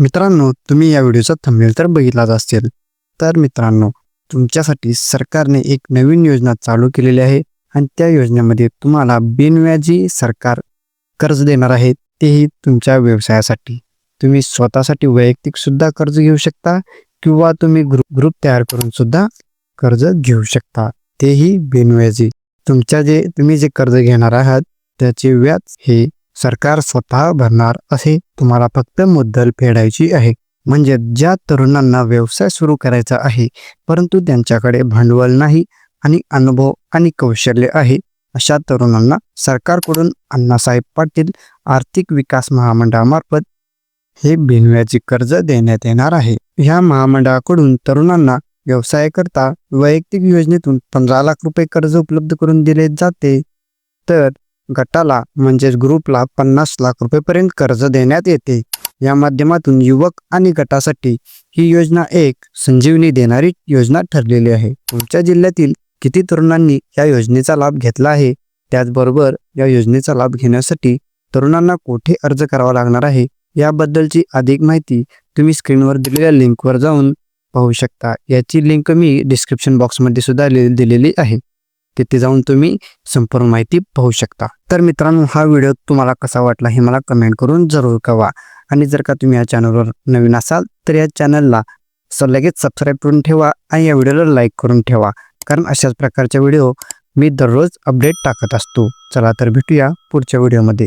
मित्रांनो तुम्ही या व्हिडिओचा थंबनेल तर बघितलाच असेल. तर मित्रांनो तुमच्यासाठी सरकारने एक नवीन योजना चालू केलेली आहे आणि त्या योजनेमध्ये तुम्हाला बिनव्याजी सरकार कर्ज देणार आहे तेही तुमच्या व्यवसायासाठी. तुम्ही स्वतःसाठी वैयक्तिकसुद्धा कर्ज घेऊ शकता किंवा तुम्ही ग्रुप ग्रुप तयार करून सुद्धा कर्ज घेऊ शकता. तेही बिनव्याजी. तुमच्या जे तुम्ही जे कर्ज घेणार आहात त्याचे व्याज हे सरकार स्वतः भरणार असे तुम्हाला फक्त मुद्दल फेडायची आहे. म्हणजे ज्या तरुणांना व्यवसाय सुरू करायचा आहे परंतु त्यांच्याकडे भांडवल नाही आणि अनुभव आणि कौशल्य आहे अशा तरुणांना सरकारकडून अण्णासाहेब पाटील आर्थिक विकास महामंडळामार्फत हे बिनव्याजी कर्ज देण्यात येणार आहे. ह्या महामंडळाकडून तरुणांना व्यवसायाकरता वैयक्तिक योजनेतून पंधरा लाख रुपये कर्ज उपलब्ध करून दिले जाते. तर गटाला म्हणजेच ग्रुपला पन्नास लाख रुपयेपर्यंत कर्ज देण्यात येते. या माध्यमातून युवक आणि गटासाठी ही योजना एक संजीवनी देणारी योजना ठरलेली आहे. तुमच्या जिल्ह्यातील किती तरुणांनी या योजनेचा लाभ घेतला आहे? त्याचबरोबर या योजनेचा लाभ घेण्यासाठी तरुणांना कोठे अर्ज करावा लागणार आहे? याबद्दलची अधिक माहिती तुम्ही स्क्रीनवर दिलेल्या लिंकवर जाऊन पाहू शकता. याची लिंक मी डिस्क्रिप्शन बॉक्समध्ये सुद्धा लि- दिलेली आहे. तिथे जाऊन तुम्ही संपूर्ण माहिती पाहू शकता. तर मित्रांनो हा व्हिडिओ तुम्हाला कसा वाटला हे मला कमेंट करून जरूर कळवा. आणि जर का तुम्ही या चॅनलवर नवीन असाल तर या चॅनलला लगेच सबस्क्राईब करून ठेवा आणि या व्हिडिओला लाईक करून ठेवा. कारण अशाच प्रकारचे व्हिडिओ मी दररोज अपडेट टाकत असतो. चला तर भेटूया पुढच्या व्हिडिओमध्ये.